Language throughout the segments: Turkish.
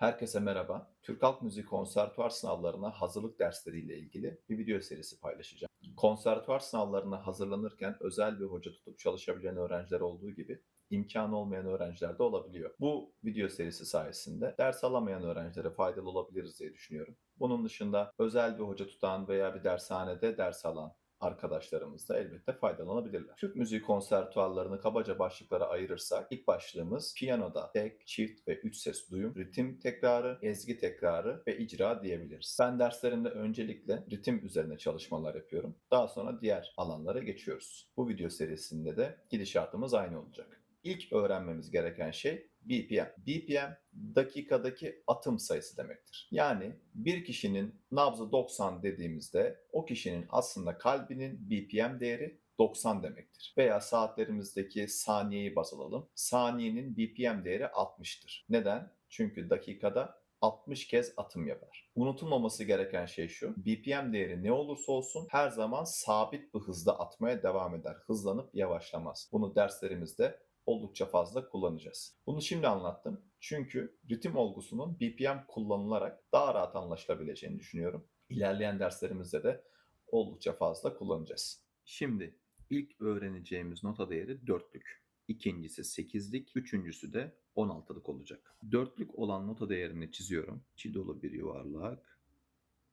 Herkese merhaba. Türk Halk Müziği konservatuvar sınavlarına hazırlık dersleriyle ilgili bir video serisi paylaşacağım. Konservatuvar sınavlarına hazırlanırken özel bir hoca tutup çalışabilen öğrenciler olduğu gibi imkanı olmayan öğrenciler de olabiliyor. Bu video serisi sayesinde ders alamayan öğrencilere faydalı olabiliriz diye düşünüyorum. Bunun dışında özel bir hoca tutan veya bir dershanede ders alan arkadaşlarımız da elbette faydalanabilirler. Türk müziği konservatuarlarını kabaca başlıklara ayırırsak ilk başlığımız piyanoda tek, çift ve üç ses duyum, ritim tekrarı, ezgi tekrarı ve icra diyebiliriz. Ben derslerimde öncelikle ritim üzerine çalışmalar yapıyorum. Daha sonra diğer alanlara geçiyoruz. Bu video serisinde de gidişatımız aynı olacak. İlk öğrenmemiz gereken şey BPM. BPM dakikadaki atım sayısı demektir. Yani bir kişinin nabzı 90 dediğimizde o kişinin aslında kalbinin BPM değeri 90 demektir. Veya saatlerimizdeki saniyeyi baz alalım. Saniyenin BPM değeri 60'tır. Neden? Çünkü dakikada 60 kez atım yapar. Unutulmaması gereken şey şu. BPM değeri ne olursa olsun her zaman sabit bir hızda atmaya devam eder. Hızlanıp yavaşlamaz. Bunu derslerimizde oldukça fazla kullanacağız. Bunu şimdi anlattım. Çünkü ritim olgusunun BPM kullanılarak daha rahat anlaşılabileceğini düşünüyorum. İlerleyen derslerimizde de oldukça fazla kullanacağız. Şimdi ilk öğreneceğimiz nota değeri dörtlük. İkincisi sekizlik, üçüncüsü de 16'lık olacak. Dörtlük olan nota değerini çiziyorum. İçi dolu bir yuvarlak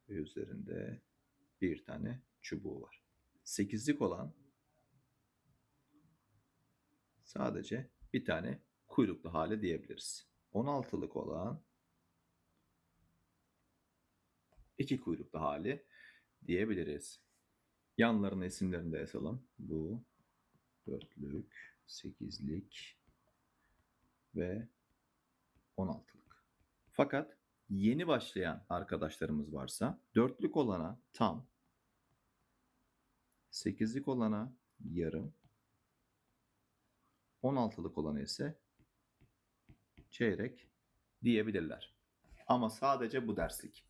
ve üzerinde bir tane çubuğu var. Sekizlik olan sadece bir tane kuyruklu hali diyebiliriz. 16'lık olan iki kuyruklu hali diyebiliriz. Yanlarına isimlerini de yazalım. Bu dörtlük, sekizlik ve 16'lık. Fakat yeni başlayan arkadaşlarımız varsa dörtlük olana tam, sekizlik olana yarım, 16'lık olanı ise çeyrek diyebilirler. Ama sadece bu derslik.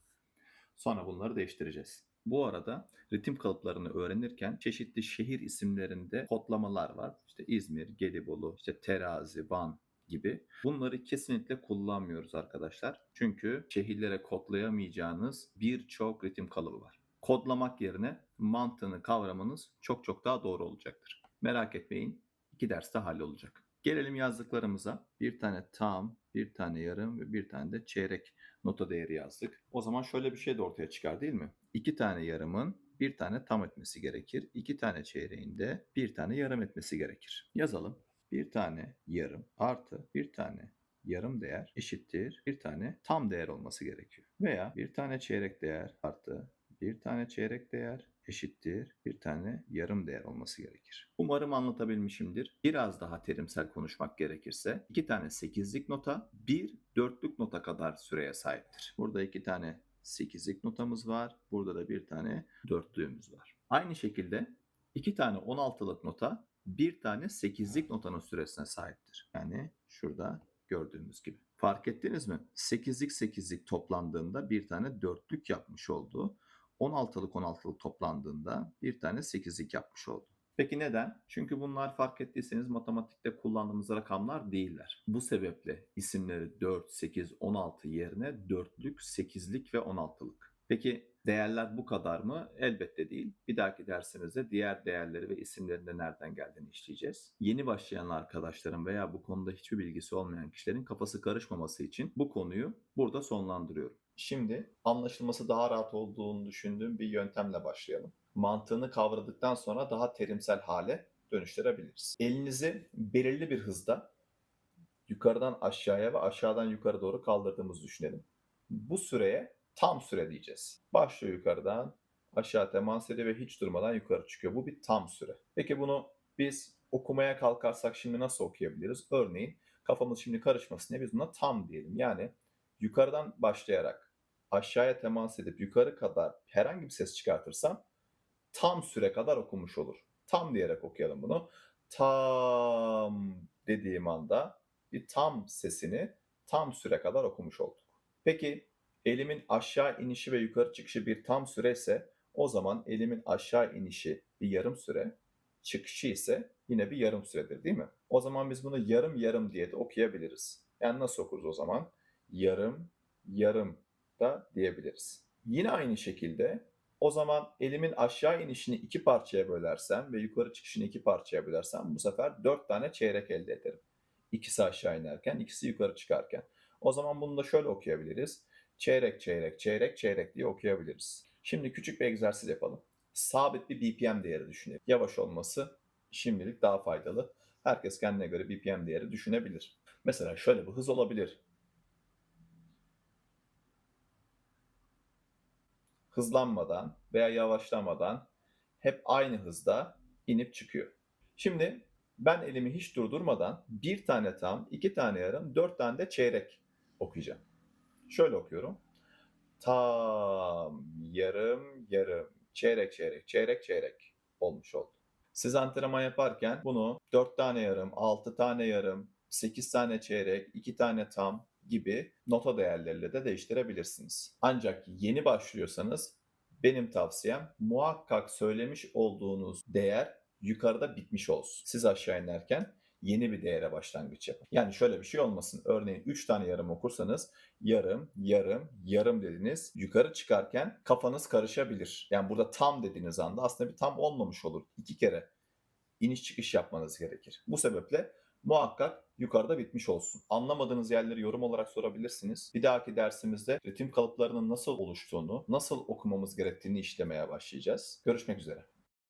Sonra bunları değiştireceğiz. Bu arada ritim kalıplarını öğrenirken çeşitli şehir isimlerinde kodlamalar var. İşte İzmir, Gelibolu, işte Terazi, Van gibi. Bunları kesinlikle kullanmıyoruz arkadaşlar. Çünkü şehirlere kodlayamayacağınız birçok ritim kalıbı var. Kodlamak yerine mantığını kavramanız çok çok daha doğru olacaktır. Merak etmeyin iki derste hallolacak. Gelelim yazdıklarımıza. Bir tane tam, bir tane yarım ve bir tane de çeyrek nota değeri yazdık. O zaman şöyle bir şey de ortaya çıkar değil mi? İki tane yarımın bir tane tam etmesi gerekir. İki tane çeyreğin de bir tane yarım etmesi gerekir. Yazalım. Bir tane yarım artı bir tane yarım değer eşittir bir tane tam değer olması gerekiyor. Veya bir tane çeyrek değer artı bir tane çeyrek değer eşittir bir tane yarım değer olması gerekir. Umarım anlatabilmişimdir. Biraz daha terimsel konuşmak gerekirse iki tane sekizlik nota bir dörtlük nota kadar süreye sahiptir. Burada iki tane sekizlik notamız var. Burada da bir tane dörtlüğümüz var. Aynı şekilde iki tane on altılık nota bir tane sekizlik notanın süresine sahiptir. Yani şurada gördüğümüz gibi. Fark ettiniz mi? Sekizlik sekizlik toplandığında bir tane dörtlük yapmış oldu. 16'lık 16'lık toplandığında bir tane 8'lik yapmış oldu. Peki neden? Çünkü bunlar fark ettiyseniz matematikte kullandığımız rakamlar değiller. Bu sebeple isimleri 4, 8, 16 yerine 4'lük, 8'lik ve 16'lık. Peki değerler bu kadar mı? Elbette değil. Bir dahaki dersimizde diğer değerleri ve isimlerin de nereden geldiğini işleyeceğiz. Yeni başlayan arkadaşların veya bu konuda hiçbir bilgisi olmayan kişilerin kafası karışmaması için bu konuyu burada sonlandırıyorum. Şimdi anlaşılması daha rahat olduğunu düşündüğüm bir yöntemle başlayalım. Mantığını kavradıktan sonra daha terimsel hale dönüştürebiliriz. Elinizi belirli bir hızda yukarıdan aşağıya ve aşağıdan yukarı doğru kaldırdığımızı düşünelim. Bu süreye tam süre diyeceğiz. Başlıyor yukarıdan aşağı temas ediyor ve hiç durmadan yukarı çıkıyor. Bu bir tam süre. Peki bunu biz okumaya kalkarsak şimdi nasıl okuyabiliriz? Örneğin kafamız şimdi karışmasın diye biz buna tam diyelim. Yani yukarıdan başlayarak aşağıya temas edip yukarı kadar herhangi bir ses çıkartırsam tam süre kadar okumuş olur. Tam diyerek okuyalım bunu. Tam dediğim anda bir tam sesini tam süre kadar okumuş olduk. Peki elimin aşağı inişi ve yukarı çıkışı bir tam süre ise o zaman elimin aşağı inişi bir yarım süre, çıkışı ise yine bir yarım süredir değil mi? O zaman biz bunu yarım yarım diye de okuyabiliriz. Yani nasıl okuruz o zaman? Yarım yarım da diyebiliriz. Yine aynı şekilde o zaman elimin aşağı inişini iki parçaya bölersem ve yukarı çıkışını iki parçaya bölersem bu sefer dört tane çeyrek elde ederim. İkisi aşağı inerken, ikisi yukarı çıkarken. O zaman bunu da şöyle okuyabiliriz. Çeyrek, çeyrek, çeyrek, çeyrek diye okuyabiliriz. Şimdi küçük bir egzersiz yapalım. Sabit bir BPM değeri düşünelim. Yavaş olması şimdilik daha faydalı. Herkes kendine göre BPM değeri düşünebilir. Mesela şöyle bir hız olabilir. Hızlanmadan veya yavaşlamadan hep aynı hızda inip çıkıyor. Şimdi ben elimi hiç durdurmadan bir tane tam, iki tane yarım, dört tane de çeyrek okuyacağım. Şöyle okuyorum. Tam, yarım, yarım, çeyrek, çeyrek, çeyrek, çeyrek olmuş oldu. Siz antrenman yaparken bunu 4 tane yarım, 6 tane yarım, 8 tane çeyrek, 2 tane tam gibi nota değerleriyle de değiştirebilirsiniz. Ancak yeni başlıyorsanız benim tavsiyem muhakkak söylemiş olduğunuz değer yukarıda bitmiş olsun. Siz aşağı inerken yeni bir değere başlangıç yapın. Yani şöyle bir şey olmasın. Örneğin 3 tane yarım okursanız yarım, yarım, yarım dediniz. Yukarı çıkarken kafanız karışabilir. Yani burada tam dediğiniz anda aslında bir tam olmamış olur. İki kere iniş çıkış yapmanız gerekir. Bu sebeple muhakkak yukarıda bitmiş olsun. Anlamadığınız yerleri yorum olarak sorabilirsiniz. Bir dahaki dersimizde ritim kalıplarının nasıl oluştuğunu, nasıl okumamız gerektiğini işlemeye başlayacağız. Görüşmek üzere.